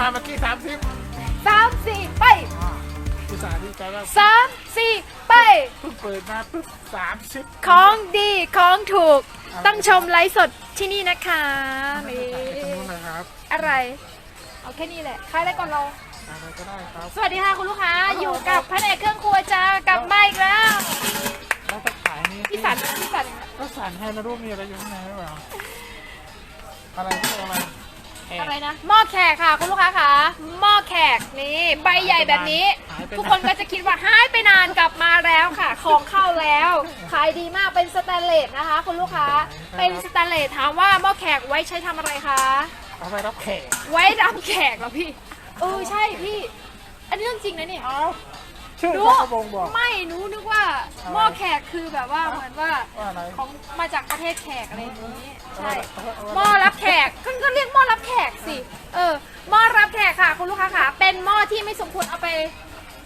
มาเมื่อกี้สามสิบสามสี่ไปอุตส่าห์ดีใจว่าสามสี่ไป เพิ่งเปิดมาปุ๊บสามสิบของดีของถูก ต้องชมไลฟ์สดที่นี่นะคะนี่ตรงนู้นเลยครับอะไร เอาแค่นี้แหละใครได้ก่อนเรา อะไรก็ได้ครับสวัสดีค่ะคุณลูกค้า อยู่กับแผนกเครื่องครัวจ้ากลับมาอีกแล้วแล้วจะขายนี่พี่สันพี่สันก็สั่นให้นะรูปมีอะไรอยู่ข้างในหรือเปล่าอะไรที่อะไรแอบอะไรนะหม้อแขกค่ะคุณลูกค้าค่ะหม้อแขกนี่ใบใหญ่แบบนี้ทุกคนก็จะคิดว่าหายไปนานกลับมาแล้วค่ะ ของเข้าแล้วขายดีมากเป็นสแตนเลสนะคะ คุณลูกค้าเป็นสแตนเลสถามว่าหม้อแขกไว้ใช้ทำอะไรคะ เอาไปรับแขกไว้รับแขกเหรอพี่เออใช่พี่ อันนี้เรื่องจริงนะเนี่ยเอา ชื่อหนูเขากระบงบอก ไม่หนูนึกว่าหม้อแขกคือแบบว่าเหมือนว่าว่าอะไรของมาจากประเทศแขกอะไรอย่างนี้ใช่เอาไว้เอาไว้หม้อรับแขกก็ก็เรียกหม้อรับแขกสิเออหม้อรับแขกค่ะ คุณลูกค้าค่ะเป็นหม้อที่ไม่สมควรเอาไป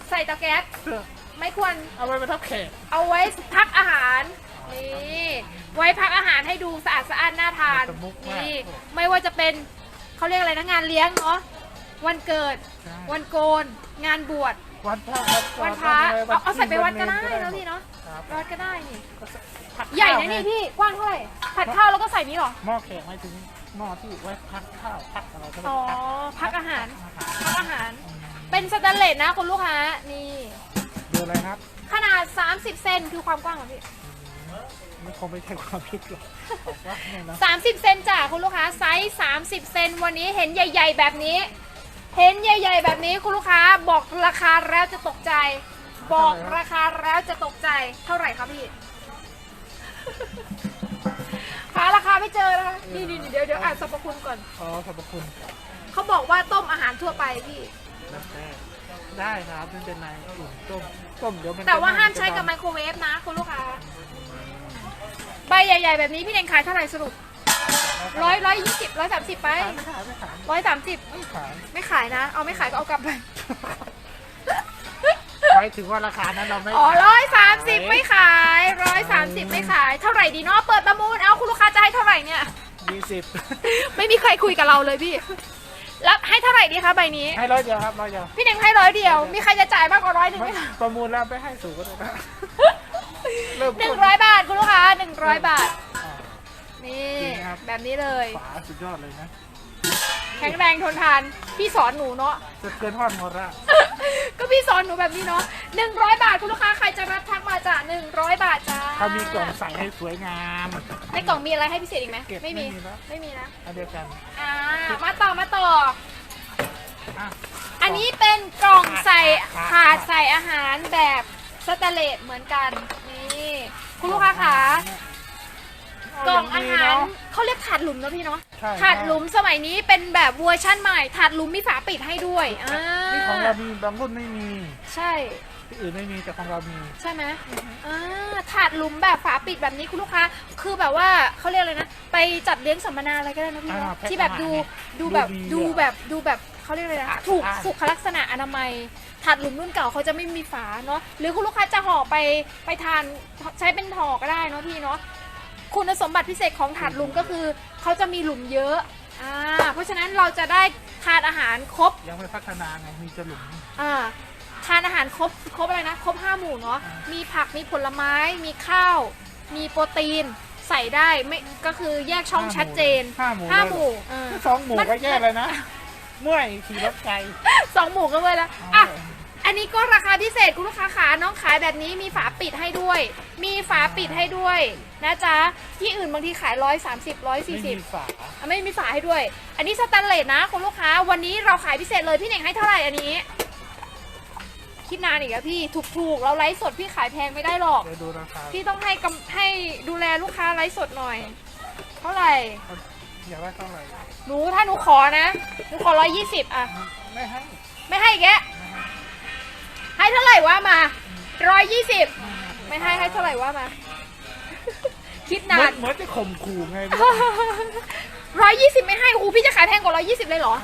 ใส่เตาแก๊สเสื้อไม่ควร เอาไปไปรับแขก เอาไว้พักอาหารนี่ไว้พักอาหารให้ดูสะอาดสะอาดน่าทานจะมุกมาก นี่ไม่ว่าจะเป็นเขาเรียกอะไรนะงานเลี้ยงเนาะวันเกิดใช่วันโกน งานบวช วันพระวันพระเอาเอาใส่ไปวัดก็ได้แล้วพี่เนาะครับวัดก็ได้นี่ผัดข้าวใหญ่นะนี่ไงพี่กว้างเท่าไหร่ผัดข้าวแล้วก็ใส่นี้เหรอหม้อแขกไม่ถึงหม้อที่ไว้พักข้าวพักอะไรก็ได้อ๋อพักพักอาหารอาหารพักอาหาร เป็นสแตนเลสนะคุณลูกค้านี่ดูอะไรครับ ขนาด 30 เซนคือความกว้างของพี่มันคงไม่ใช่ความคิดหรอกบอกว่าเนี่ยนะ30เซนจ้ะคุณลูกค้าไซส์30 เซนวันนี้เห็นใหญ่ ๆ แบบนี้ เห็นใหญ่ ๆ แบบนี้คุณลูกค้าบอกราคาแล้วจะตกใจ บอกราคาแล้วจะตกใจเท่าไหร่ครับพี่ หาราคาไม่เจอนะคะนี่นี่เดี๋ยวเดี๋ยวอ่านสรรพคุณก่อน อ๋อขอบพระคุณเขาบอกว่าต้มอาหารทั่วไปพี่แล้วแต่ได้ครับไม่เป็นไรอุ่นต้มต้มเดี๋ยวมันแต่ว่าจะห้ามใช้กับไมโครเวฟนะคุณลูกค้า ใบใหญ่ ๆ แบบนี้พี่เน่งขายเท่าไหร่สรุป ร้อยร้อยยี่สิบร้อยสามสิบไปขายไม่ขายไม่ขายร้อยสามสิบไม่ขายไม่ขายนะ เอาไม่ขายก็เอากลับไป หมายถึงว่าราคานั้นเราไม่อ๋อขายร้อยสามสิบไม่ขายร้อยสามสิบไม่ขาย เท่าไหร่ดีเนาะเปิดประมูล เอาคุณลูกค้าจะให้เท่าไหร่เนี่ย ยี่สิบไม่มีใครคุยกับเราเลยพี่ แล้วให้เท่าไหร่ดีคะใบนี้ ให้ร้อยเดียวครับร้อยเดียวพี่เน่งให้ร้อยเดียว มีใครจะจ่ายมากกว่าร้อยหนึ่งไหมคะ ประมูลแล้วไปให้สูงก็ได้นะเริ่มหนึ่ต้งนร้อยบาทคุณลูกค้าหนึ่งร้อยบาท อ่านี่จริงครับ แบบนี้เลย ฝาสุดยอดเลยนะแข็งแรงทนทาน พี่สอนหนูเนาะ จะเกินทอดหมดละก็พี่สอนหนูแบบนี้เนาะหนึ่งร้อยบาทคุณลูกค้าใครจะรับทักมาจ้ะหนึ่งร้อยบาทจ้าเขามีกล่องใส่ให้สวยงาม ในกล่องมีอะไรให้พิเศษอีกไหมเก็บไม่มี ไม่มีแล้ว ไม่มีนะ อันเดียวกันอ่า มาต่อมาต่อ อะ อันนี้เป็นกล่องใส่ถาถาดดใส่อาหารแบบสแตนเลสเหมือนกัน นี่ คุณลูกค้าคะกล่องอาหารเขาเรียกถาดหลุมเนอะพี่เนาะใช่ถาดหลุมสมัยนี้เป็นแบบเวอร์ชั่นใหม่ถาดหลุมมีฝาปิดให้ด้วยอ่านี่ของเรามีบางรุ่นไม่มีใช่ที่อื่นไม่มีแต่ของเรามี ใช่ไหมอ่าถาดหลุมแบบฝาปิดแบบนี้คุณลูกค้า คือแบบว่าเขาเรียกอะไรนะ ไปจัดเลี้ยงสัมมนาอะไรก็ได้นะพี่เนอะอ่าแพ็คที่แบบดูอาหารดูแบบดูดูดีอะแบบดูแบบเขาเรียกอะไรนะสะอาดถูกสะอาดสุขลักษณะอนามัยถาดหลุมรุ่นเก่าเขาจะไม่มีฝาเนาะหรือคุณลูกค้าจะห่อไปไปทานใช้เป็นห่อก็ได้เนาะพี่เนาะ คุณสมบัติพิเศษของถาดหลุมก็คือเขาจะมีหลุมเยอะอ่าเพราะฉะนั้นเราจะได้ทานอาหารครบยังไม่พัฒนาไงมีจะหลุมอ่าทานอาหารครบครบอะไรนะครบห้าหมู่เนาะมีผักมีผลไม้มีข้าว มีโปรตีนใส่ได้ไม่ก็คือแยกช่องชัดเจนห้าหมู่ห้าเลยหมู่เออสองหมู่ก็แย่เลยนะ เมื่อยขี่รถไกลสองหมู่ก็เลยละอะ อันนี้ก็ราคาพิเศษคุณลูกค้าขาน้องขายแบบนี้มีฝาปิดให้ด้วย มีฝาปิดให้ด้วยนะจ๊ะ ที่อื่นบางทีขายร้อยสามสิบร้อยไม่สี่สิมีบฝาไม่มีฝาให้ด้วย อันนี้สแตนเลสนะคุณลูกค้า วันนี้เราขายพิเศษเลยพี่เน่งให้เท่าไหร่อันนี้ คิดนานอีกแล้วพี่ถูกๆเราไลฟ์สดพี่ขายแพงไม่ได้หรอก เดี๋ยวดูราคาพี่ต้องให้กำให้ดูแลลูกค้าไลฟ์สดหน่อย เท่าไหร่อยากได้เท่าไหร่หนูถ้าหนูขอนะหนูขอร้อยยี่สิบอะไม่ให้ ไม่ให้แกะ ให้เท่าไหร่ว่ามาร้อยยี่สิบไม่ให้ให้เท่าไหร่ว่ามา คิดเหมืนาอนนเหมือนจะข่มขู่ไงร้อยยี่สิบไม่ให้อูพี่จะขายแพงกว่าร้อยยี่สิบเลยเหรอ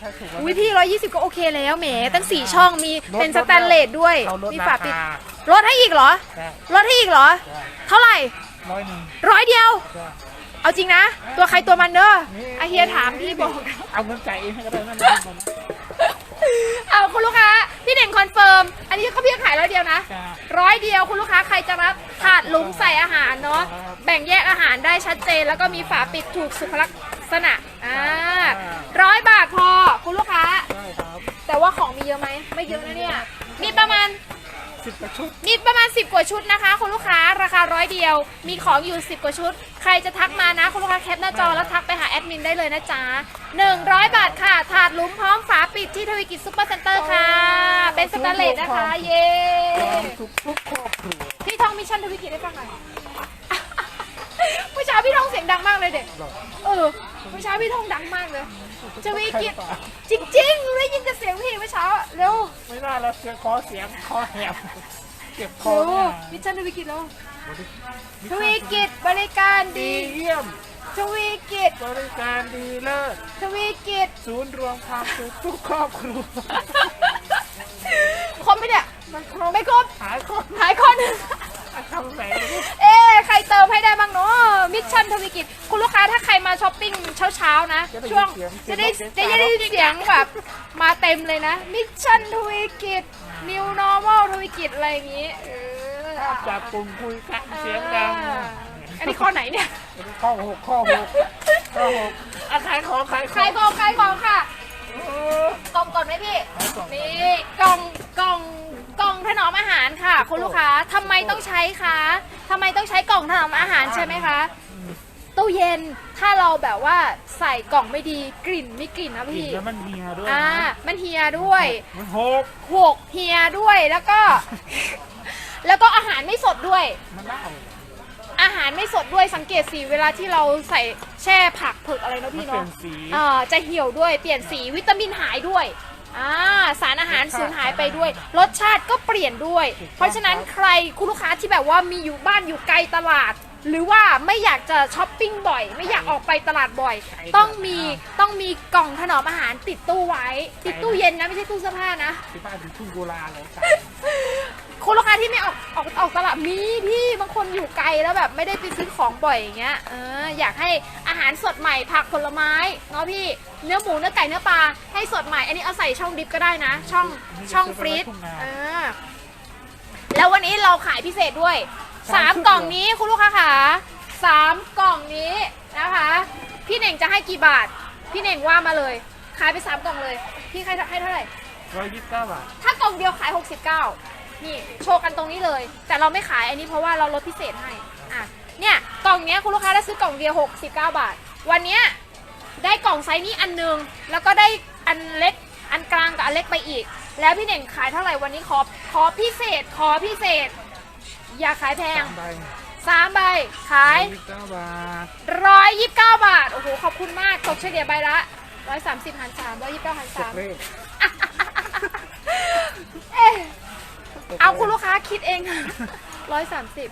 ถ้าถูกแล้วอุ้ยพี่ร้อยยี่สิบก็โอเคแล้วแหมตั้งสี่ช่องมีเป็นสแตนเลสด้วยเขาลดมีราฝาปิดคาลดให้อีกเหรอได้ลดให้อีกเหรอได้เท่าไหร่ร้อยหนึ่งร้อยเดียวได้เอาจริงนะ ตัวใครตัวมันเนอะอาเฮียถามพี่บอก เอาเงินจ่ายเองให้ก็ได้นั่นเองผมเอาคุณลูกค้า พี่เด่งคอนเฟิร์ม อันนี้ก็เพียงขายร้อยเดียวนะจ้าร้อยเดียวคุณลูกค้าใครจะรับถาดหลุมใส่อาหารเนาะครับแบ่งแยกอาหารได้ชัดเจน แล้วก็มีฝาปิดถูกสุขลักษณะ อ่าร้อยบาทพอคุณลูกค้า ได้ครับแต่ว่าของมีเยอะไหม ไม่เยอะนะเนี่ย มีประมาณ สิบกว่าชุด มีประมาณ 10 กว่าชุดนะคะคุณลูกค้าราคาร้อยเดียว มีของอยู่ 10 กว่าชุด ใครจะทักมานะคุณลูกค้าแคปหน้าจอแล้วทักไปหาแอดมินได้เลยนะจ๊ะ100 บาทค่ะ ถาดหลุมพร้อมฝาปิดที่ทวีกิจซุปเปอร์เซ็นเตอร์ค่ะ เป็นสแตนเลสนะคะ เย้ความสุขทุกครอบครัวพี่ท่องมิชชั่นทวีกิจได้ฟังหน่อยเมื่อเช้าพี่ท่องเสียงดังมากเลยเด็กหรอเออเมื่อเช้าพี่ท่องดังมากเลยทวีกิจจริงๆได้ยินแต่เสียงพี่เมื่อเช้าอะเร็วไม่ได้แล้วเสียงคอเสียงคอแหบเก็บคอเร็วเนี่ยมิชชั่นทวีกิจแล้วทวีกิจบริการดีดีเยี่ยมทวีกิจบริการดีเลิศทวีกิจศูนย์รวมความสุขทุกครอบครัว ครบไหมเนี่ย มันครบไม่ครบหายคนหายคนหนึ่งทำไหนเอ๊ะใครเติมให้ได้บ้างเนาะมิชชั่นทวีกิจคุณลูกค้าถ้าใครมาช้อปปิ้งเช้าๆนะ ช่วงจะได้จะได้ยินเสียงแบบมาเต็มเลยนะ มิชชั่นทวีกิจ New Normal ทวีกิจอะไรอย่างงี้เออห้ามจับกลุ่มคุยกันเสียงดังอ่าอันนี้ข้อไหนเนี่ย ข้อหกข้อหกข้อหกอะขายของขายขขาอยงของขายของค่ะเอ อกล่องก่อนไหมพี่ขายของนี่กล่องกล่องกล่องถนอมอาหารค่ะ คุณลูกค้าทำไมต้องใช้คะทำไมต้องใช้กล่องถนอมอาหารใช่ไหมคะตู้เย็นถ้าเราแบบว่าใส่กล่องไม่ดีกลิ่นไม่กลิ่นนะกลิ่นพี่ แล้วมันเฮียด้วยอ่านะมันเฮียด้วย มันหกหกเฮียด้วยแล้วก็ แล้วก็อาหารไม่สดด้วย มันเน่า อาหารไม่สดด้วยสังเกตสีเวลาที่เราใส่แช่ผักเผือกอะไรนะมันพี่เปลี่เนาะยนสีอ่าจะเหี่ยวด้วยเปลี่ยนสีวิตามินหายด้วยอ่าสารอาหารสูญหายไปด้วย รสชาติก็เปลี่ยนด้วย เพราะฉะนั้นใครคุณลูกค้าที่แบบว่ามีอยู่บ้านอยู่ไกลตลาด หรือว่าไม่อยากจะช้อปปิ้งบ่อย ไม่อยากออกไปตลาดบ่อย ต้องมีต้องมีกล่องถนอมอาหารติดตู้ไว้ ติดตู้เย็นนะ ไม่ใช่ตู้เสื้อผ้านะที่บ้านถึงทุ่งโบราณเลยใส่ คุณลูกค้าที่ไม่ออกออกออกตลาดมีพี่บางคนอยู่ไกลแล้วแบบไม่ได้ไปซื้อของบ่อยอย่างเงี้ยเอออยากให้อาหารสดใหม่ผักผลไม้เนาะพี่เนื้อหมูเนื้อไก่เนื้อปลาให้สดใหม่ อันนี้เอาใส่ช่องดิฟก็ได้นะ ช่องช่องฟรีซเออแล้ววันนี้เราขายพิเศษด้วยสามกล่องนี้คุณลูกค้าขาสามกล่องนี้นะคะ พี่เน่งจะให้กี่บาท พี่เน่งว่ามาเลยขายไปสามกล่องเลย พี่ให้ให้เท่าไหร่ร้อยยี่สิบเก้าบาท ถ้ากล่องเดียวขาย69 นี่โชว์กันตรงนี้เลย แต่เราไม่ขายอันนี้เพราะว่าเราลดพิเศษให้อะเนี่ยกล่องเนี้ยคุณลูกค้าได้ซื้อกล่องเดียว69 บาท วันเนี้ยได้กล่องไซส์นี้อันหนึง แล้วก็ได้อันเล็กอันกลางกับอันเล็กไปอีก แล้วพี่เน่งขายเท่าไหร่วันนี้ขอขอพิเศษขอพิเศษ อย่าขายแพงสามใบสามใบขายร้อยยี่สิบเก้าบาท129บาท โอ้โห ขอบคุณมาก ตกเฉลี่ยใบละ130หาร3 129หารจบ3เลข เอ๊ะ เอาคุณลูกค้าคิดเองร้อยสามสิบ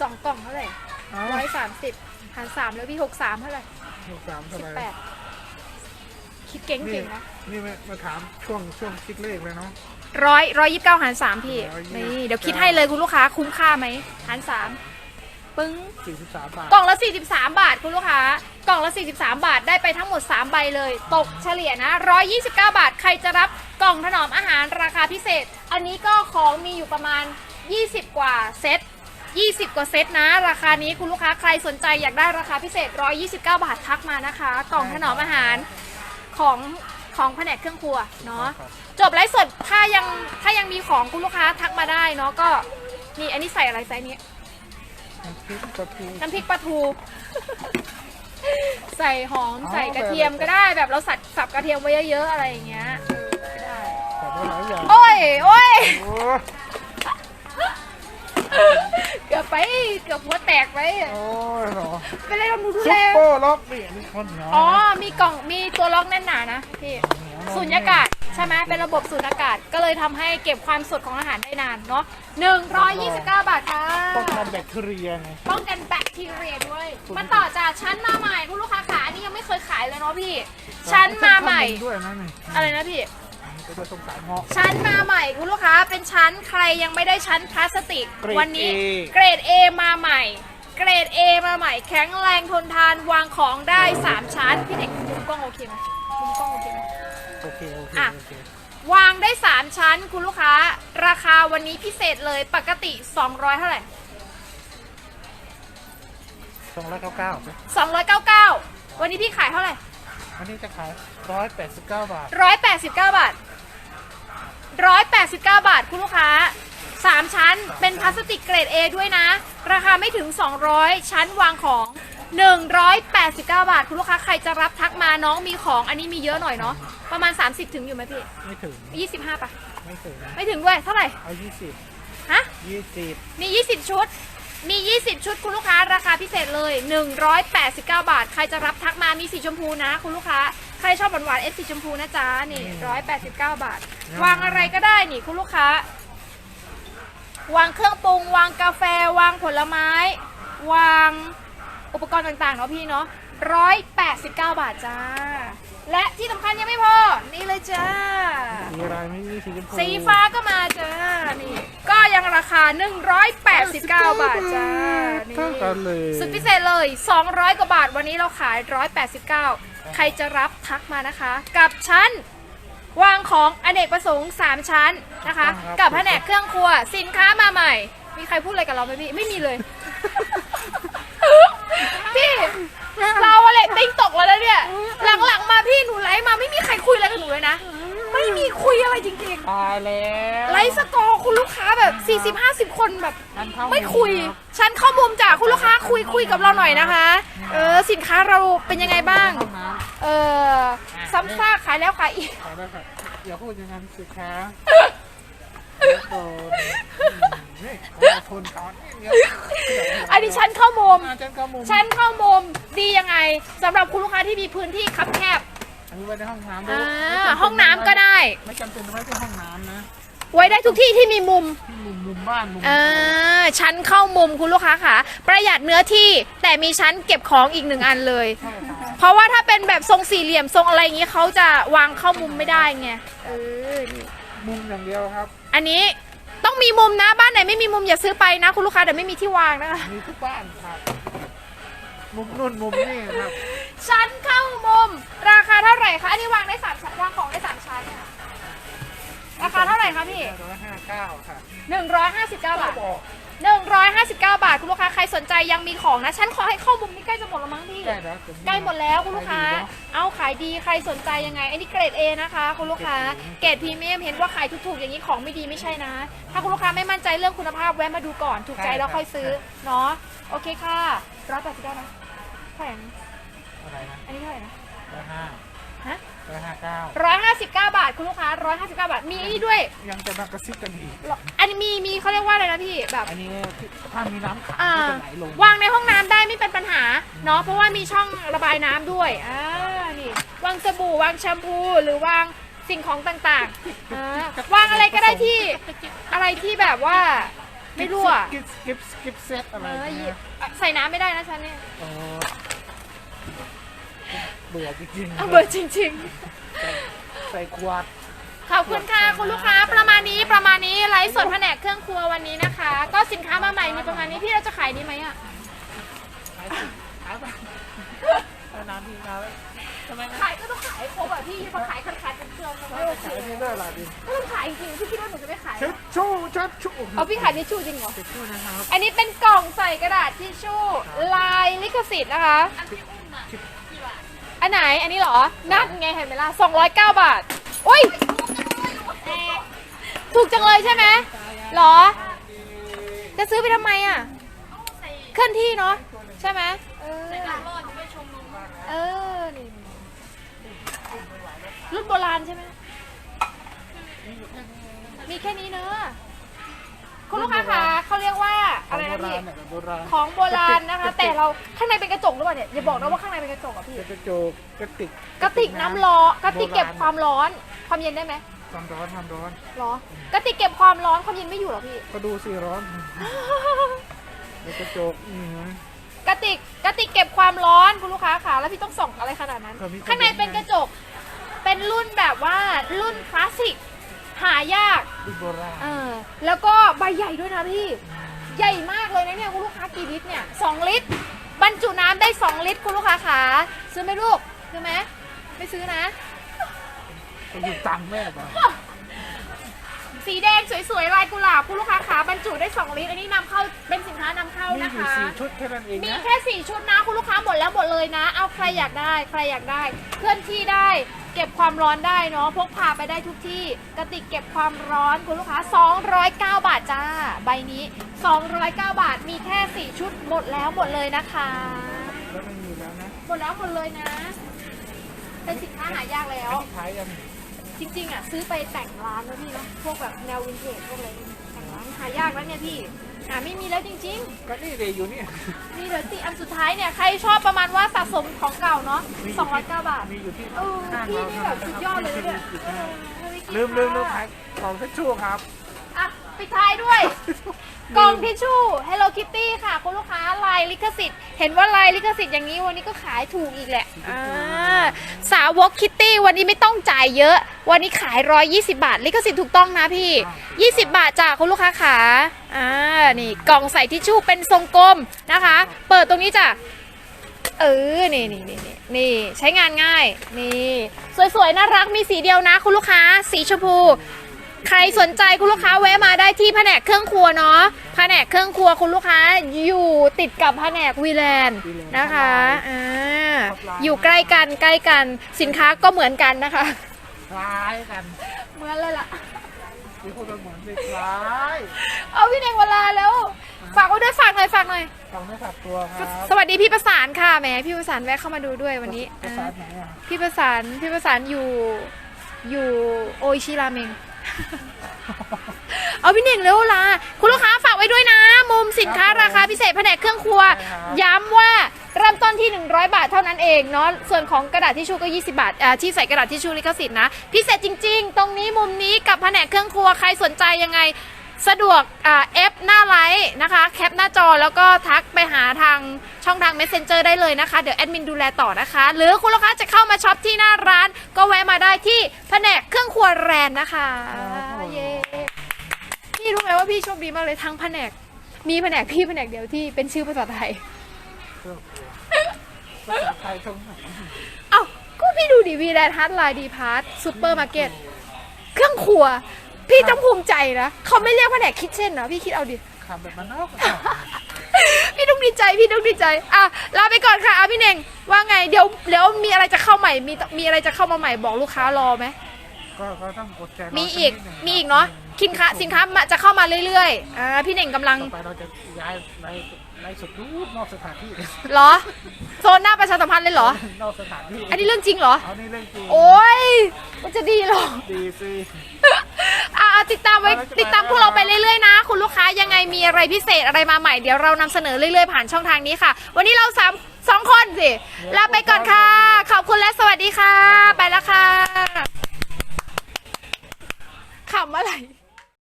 สองกล่องเท่าไหร่เอาร้อยสามสิบหารสามแล้วพี่หกสามเท่าไหร่หกสามเท่าสิบไหร่แปดคิดเก่งนี่เก่งนะนี่มามาถามช่วงช่วงคิดเลขเลยเนาะร้อยร้อยยี่สิบเก้าหารสามพี่129นี่เดี๋ยวคิดให้เลยคุณลูกค้าคุ้มค่าไหมหารสาม ปึ้งสี่สิบสามบาท กล่องละ 43 บาทคุณลูกค้า กล่องละ 43 บาทได้ไปทั้งหมด 3 ใบเลย ตกเฉลี่ยนะ 129 บาท ใครจะรับกล่องถนอมอาหารราคาพิเศษ อันนี้ก็ของมีอยู่ประมาณ 20 กว่าเซต20 กว่าเซตนะ ราคานี้คุณลูกค้าใครสนใจอยากได้ราคาพิเศษ 129 บาททักมานะคะ กล่องถนอมอาหารของของแผนกเครื่องครัวเนาะครับจบไลฟ์สดถ้ายังถ้ายังมีของคุณลูกค้าทักมาได้เนาะก็นี่อันนี้ใส่อะไรไซส์นี้ น้ำพริกปลาทูน้ำพริกปลาทู ใส่หอมอ๋อใส่กระเทียมก็ได้แบบเราสับสับกระเทียมไว้เยอะๆอะไรอย่างเงี้ยเออก็ได้ใส่ได้หลายอย่างโอ้ยโอ้ย โอ้เกือบไปเกือบหัวแตกไปโอ้ยเหรอไปเลยเราดูดูซุแลปเปอร์ล็อกนี่มีคนเหนียวอ๋อ มีกล่องมีตัวล็อกแน่นหนานะพี่เหนียวสูญญากาศ ใช่ไหมเป็นระบบสูญญากาศก็เลยทำให้เก็บความสดของอาหารได้นานเนาะ129 บาทค่ะ ป้องกันแบคทีเรียไง ป้องกันแบคทีเรียด้วย มาต่อจากชั้นมาใหม่คุณลูกค้าขาอันนี้ยังไม่เคยขายเลยเนาะพี่ ชั้นมาใหม่ ด้วยนะนี่อะไรนะพี่ ก็จะสงสารเหมาะ ชั้นมาใหม่คุณลูกค้าเป็นชั้นใครยังไม่ได้ชั้นพลาสติก เกรดวันี้ A เกรด A มาใหม่ เกรด A มาใหม่ แข็งแรงทนทานวางของได้ 3 ชั้น พี่เด็กมุมกล้องโอเคไหมมุมกล้องโอเคไหมโอเคโอเคอะโอเควางได้ 3 ชั้นคุณลูกค้า ราคาวันนี้พิเศษเลยปกติ 200 เท่าไหร่ สองร้อยเก้าเก้า299 วันนี้พี่ขายเท่าไหร่ อันนี้จะขายร้อยแปดสิบเก้าบาท 189 บาท 189 บาทคุณลูกค้า 3 ชั้นเป็นพลาสติกเกรด A ด้วยนะ ราคาไม่ถึง 200 ชั้นวางของ 189 บาท คุณลูกค้าใครจะรับทักมาน้องมีของอันนี้มีเยอะหน่อยเนาะ ประมาณ 30 ถึงอยู่ไหมพี่ไม่ถึง25ปะไม่ถึงไม่ถึงด้วย เท่าไหร่ เอายี่สิบฮะ ยี่สิบมี 20 ชุด มี 20 ชุดคุณลูกค้าราคาพิเศษเลย 189 บาท ใครจะรับทักมามีสีชมพูนะ คุณลูกค้า ใครชอบหวานหวานๆเอสสีชมพูนะจ๊ะ นี่ 189 บาท วางอะไรก็ได้นี่คุณลูกค้า วางเครื่องปรุง วางกาแฟ วางผลไม้ วางอุปกรณ์ต่างๆเนาะพี่เนาะ189 บาทจ้า และที่สำคัญยังไม่พอ นี่เลยจ้า มีอะไรไม่มีสีชมพูสีฟ้าก็มาจ้า นี่ ก็ยังราคา 189 บาทจ้า นี่ เท่ากันเลยสุดพิเศษเลย 200 กว่าบาท วันนี้เราขาย 189 ใครจะรับทักมานะคะ กับชั้น วางของอเนกประสงค์ 3 ชั้นนะคะ กับแผนกเครื่องครัว สินค้ามาใหม่ มีใครพูดอะไรกับเราไหมพี่ ไม่มีเลย พี่ เราอะไร ติ้งตกแล้วนะเนี่ย หลังๆมาพี่หนูไลฟ์มาไม่มีใครคุยอะไรกับหนูเลยนะ ไม่มีคุยอะไรจริงๆตายแล้วไลฟ์สกอร์คุณลูกค้าแบบ 40-50 คนแบบ ฉันเข้าไม่คุย ฉันเข้ามุมจากคุณลูกค้าคุยคุยกับเราหน่อยนะคะ เออสินค้าเราเป็นยังไงบ้างห้องน้เออซ้ำซากขายแล้วขายอีกำขอได้ค่ะอย่าพูดอย่างนั้นสิคะโดน นี่ขอคนเขาเดี๋ยวอันนี้ฉันเข้ามุม อ่าฉันก็มุมฉันเข้ามุมดียังไงสำหรับคุณลูกค้าที่มีพื้นที่คับแคบอันนี้ไว้ในห้องน้ำด้วอ่ยไม่จำเป็าห้องน้ำก็ได้ ไม่จำเป็นต้องไว้ที่ห้องน้ำนะไว้ได้ทุกที่ที่มีมุมที่มุมมุมบ้านมุมอ่าชั้นเข้ามุมคุณลูกค้าค่ะ ประหยัดเนื้อที่แต่มีชั้นเก็บของอีกหนึ่งอันเลย ใช่ค่ะเพราะว่าถ้าเป็นแบบทรงสี่เหลี่ยมทรงอะไรอย่างนี้เขาจะวางเข้ามุมไม่ได้ไงเออนี่มุมอย่างเดียวครับอันนี้ ต้องมีมุมนะบ้านไหนไม่มีมุมอย่าซื้อไปนะ คุณลูกค้าเดี๋ยวไม่มีที่วางนะคะมีทุกบ้านครับ มุมนู่นมุมนี่ครับ ชั้นเข้ามุม ราคาเท่าไหร่คะอันนี้วางได้สามชั้นวางของได้สามชั้นค่ะราคาเท่าไหร่คะพี่ร้อยห้าเก้าค่ะหนึ่งร้อยห้าสิบเก้าบาท บอก หนึ่งร้อยห้าสิบเก้าบาทคุณลูกค้าใครสนใจยังมีของนะ ฉันขอให้เข้ามุมนี้ใกล้จะหมดแล้วมั้งพี่ ใกล้แล้วใกล้หมดแล้วคุณลูกค้า เอาขายดีใครสนใจยังไงอันนี้เกรด A นะคะคุณลูกค้า เกรดพรีเมียมเห็นว่าขายถูกๆอย่างนี้ของไม่ดีไม่ใช่นะ ถ้าคุณลูกค้าไม่มั่นใจเรื่องคุณภาพแวะมาดูก่อนถูกใจแล้วค่อยซื้อเนาะ โอเคค่ะร้อยแปดสิบเก้านะเท่าไหร่นะอะไรนะ อันนี้เท่าไหร่นะร้อยห้าฮะ ร้อยห้าเก้าร้อยห้าสิบเก้าบาทคุณลูกค้าร้อยห้าสิบเก้าบาท มีไอ้นี่ด้วย ยังจะมากระซิบกันอีก อันนี้มีมีเขาเรียกว่าอะไรนะพี่แบบ อันนี้ถ้ามีน้ำขังอ่า ก็จะไหลลงวางในห้องน้ำได้ไม่เป็นปัญหาเนาะเพราะว่ามีช่องระบายน้ำด้วยอ่านี่วางสบู่วางแชมพูหรือวางสิ่งของต่างๆอ่าวางอะไรก็ได้ที่อะไรที่แบบว่าไม่รั่วกิฟต์กิฟต์กิฟต์เซตอะไรเออเงี้ยใส่น้ำไม่ได้นะฉันเนี่ย เออเบื่อจริงเอาเบอร์จริง ใส่ขวด ๆ ขอบคุณค่ะคุณลูกค้าประมาณนี้ประมาณนี้ไลฟ์สดแผนกเครื่องครัววันนี้นะคะ ก็สินค้ามาใหม่มีประมาณนี้พี่เราจะขายดีไหมอะ ขายสิขายไปเอาน้ำพี่มาแล้วทำไมนะขายก็ต้องขายครบอะพี่มาขายคันๆเป็นเครื่องทำไมไม่โอได้เคขายนี่เลิศละดิก็ต้องขายจริงๆพี่คิดว่าหนูจะไม่ขายเหรเช็อดชู่เช็ดชู่เอาพี่ขายทิชชู่จริงเหรอ เช็ดชู่นะครับอันนี้เป็นกล่องใส่กระดาษทิชชู่ลายลิขสิทธิ์นะคะ อัน ไหน อันนี้เหรอ นั่นไงเห็นไหมล่ะ209 บาทโอ้ย ถูกจังเลยใช่ไหมเหรอ จะซื้อไปทำไมอะ เคลื่อนที่เนาะ ใช่ไหมเออเออ นี่รุ่นโบราณใช่ไหมมีแค่นี้เนอะ คุณลูกค้าคะเขาเรียกว่าอะไรนะพี่ โบราณของโบราณนะคะ แต่เราข้างในเป็นกระจกหรือเปล่าเนี่ยอย่าบอกนะว่าข้างในเป็นกระจกอะพี่เป็นกระจกกระติกกระติกน้ำร้อนกระติกเก็บความร้อน ความเย็นได้ไหมความร้อนความร้อนหรอกระติกเก็บความร้อนความเย็นไม่อยู่หรอพี่ ก็ดูสิร้อนเป็นกระจกนี่นะกระติกกระติกเก็บความร้อนคุณลูกค้าค่ะ แล้วพี่ต้องส่องอะไรขนาดนั้น ครับพี่ ข้างในเป็นกระจก เป็นรุ่นแบบว่ารุ่นคลาสสิก หายากรุ่นโบราณเออแล้วก็ใบใหญ่ด้วยนะพี่ ใหญ่มากเลยนะเนี่ยคุณลูกค้ากี่ลิตรเนี่ยสองลิตร บรรจุน้ำได้ 2 ลิตรคุณลูกค้าขาซื้อไหมลูกซื้อไหมไม่ซื้อนะ ไปหยิบตังค์แม่มา สีแดงสวยๆลายกุหลาบคุณลูกค้าขาบรรจุได้ 2 ลิตร อันนี้นำเข้าเป็นสินค้านำเข้ามีนะอยู่คะ สี่ชุดแค่นั้นเองมีนะ แค่ 4 ชุดนะ คุณลูกค้าหมดแล้วหมดเลยนะ เอาใครอยากได้ ใครอยากได้ เคลื่อนที่ได้ เก็บความร้อนได้เนาะพกพาไปได้ทุกที่ กระติกเก็บความร้อนคุณลูกค้า 209 บาทจ้า ใบนี้ 209 บาทมีแค่ 4 ชุดหมดแล้วหมดเลยนะคะ แล้วไม่มีแล้วนะหมดแล้วหมดเลยนะ เป็นสินค้าหายากแล้ว อันนี้ขายยัง จริงๆอะซื้อไปแต่งร้านนะพี่เนาะพวกแบบแนววินเทจพวกอะไรแต่งร้านหายากแล้วเนี่ยพี่หาไม่มีแล้วจริง ก็นี่เลยอยู่นี่ๆมีเหลือสี่อันสุดท้ายเนี่ยใครชอบประมาณว่าสะสมของเก่าเนาะ209บาทมีอยู่ที่เออข้างพี่เรานี่แบบสุดยอดเลยเนี่ยที่เออถ้าไคิดลืมลืมลืมว่าขายของทิชชู่ครับ อะปิดท้ายด้วย กล่องทิชชู่ Hello Kitty ค่ะ คุณลูกค้าลายลิขสิทธิ์ เห็นว่าลายลิขสิทธิ์อย่างนี้วันนี้ก็ขายถูกอีกแหละอ่าสาวกคิตตี้วันนี้ไม่ต้องจ่ายเยอะ วันนี้ขาย 120 บาท ลิขสิทธิ์ถูกต้องนะพี่ 20 บาทจ้ะคุณลูกค้าขาอ่านี่กล่องใส่ทิชชู่เป็นทรงกลมนะคะ เปิดตรงนี้จ้ะเออ นี่นี่นี่นี่นี่ใช้งานง่าย นี่ สวยๆ น่ารัก มีสีเดียวนะ คุณลูกค้า สีชมพู ใครสนใจคุณลูกค้าแวะมาได้ที่แผนกเครื่องครัวเนาะ แผนกเครื่องครัวคุณลูกค้าอยู่ติดกับแผนกวีแลนด์นะคะ อ่า อยู่ใกล้กันใกล้กัน สินค้าก็เหมือนกันนะคะ คล้ายกันเหมือนเลยล่ะ มีคนเหมือนสิคล้ายเอาพี่เน่งเวลาแล้ว ฝากไว้ด้วยฝากหน่อยฝากหน่อย ฟังไม่ขัดตัวครับสวัสดีพี่ประสานค่ะแหมพี่ประสานแวะเข้ามาดูด้วยวันนี้ภาษาไหนอะพี่ประสานพี่ประสานอยู่อยู่โออิชิราเมง เอาพี่เน่งเร็วลาคุณลูกค้าฝากไว้ด้วยนะ มุมสินค้าราคาพิเศษแผนกเครื่องครัว ย้ำว่าเริ่มต้นที่ 100 บาทเท่านั้นเองเนาะส่วนของกระดาษทิชชู่ก็ 20 บาทอ่าที่ใส่กระดาษทิชชู่ลิขสิทธิ์นะ พิเศษจริง ๆ ตรงนี้มุมนี้กับแผนกเครื่องครัวใครสนใจยังไงสะดวกอ่าเอฟหน้าไลฟ์นะคะ แคปหน้าจอแล้วก็ทักไปหาทางช่องทาง Messenger ได้เลยนะคะ เดี๋ยวแอดมินดูแลต่อนะคะ หรือคุณลูกค้าจะเข้ามาช็อปที่หน้าร้าน ก็แวะมาได้ที่แผนกเครื่องครัวแรนนะคะเย้พี่รู้ไหมว่าพี่โชคดีมากเลยทั้งแผนก มีแผนกพี่แผนกเดียวที่เป็นชื่อภาษาไทย เครื่องครัวภาษาไทยตรงไหนเอ้าก็พี่ดูดิวีแลนด์ฮาร์ดไลน์ดีพาร์ทซูเปอร์มาร์เก็ตเครื่องครัว พี่ต้องภูมิใจนะเขาไม่เรียกแผนกคิทเช่นนะพี่คิดเอาดิ คำแบบมันนอกอะพี่ต้องดีใจพี่ต้องดีใจอะลาไปก่อนค่ะอะพี่เน่งว่าไงเดี๋ยวเดี๋ยวมีอะไรจะเข้าใหม่มีมีอะไรจะเข้ามาใหม่บอกลูกค้ารอไหม ก็ก็ต้องอดใจรมีอีก สันิดหนึ่งมีอีกเนาะสินค้าสินค้ามาจะเข้ามาเรื่อยๆอ่าพี่เน่งกำลังต่อไปเราจะย้ายในในสุดรูปนอกสถานที่เหรอ โซนหน้าประชาสัมพันธ์เลยเหรอ นอกสถานที่อันนี้เรื่องจริงเหรอ เอานี่เรื่องจริงโอ้ยมันจะดีเหรอ ดีสิ อ่าติดตามไว้เอาไว้จะติดตามพวกเราไปเรื่อยๆนะ คุณลูกค้ายังไงมีอะไรพิเศษอะไรมาใหม่เดี๋ยวเรานำเสนอเรื่อยๆผ่านช่องทางนี้ค่ะ วันนี้เราสามสองคนสิลาไปก่อนค่ะ ขอบคุณและสวัสดีค่ะ ไปแล้วค่ะ ขำอะไร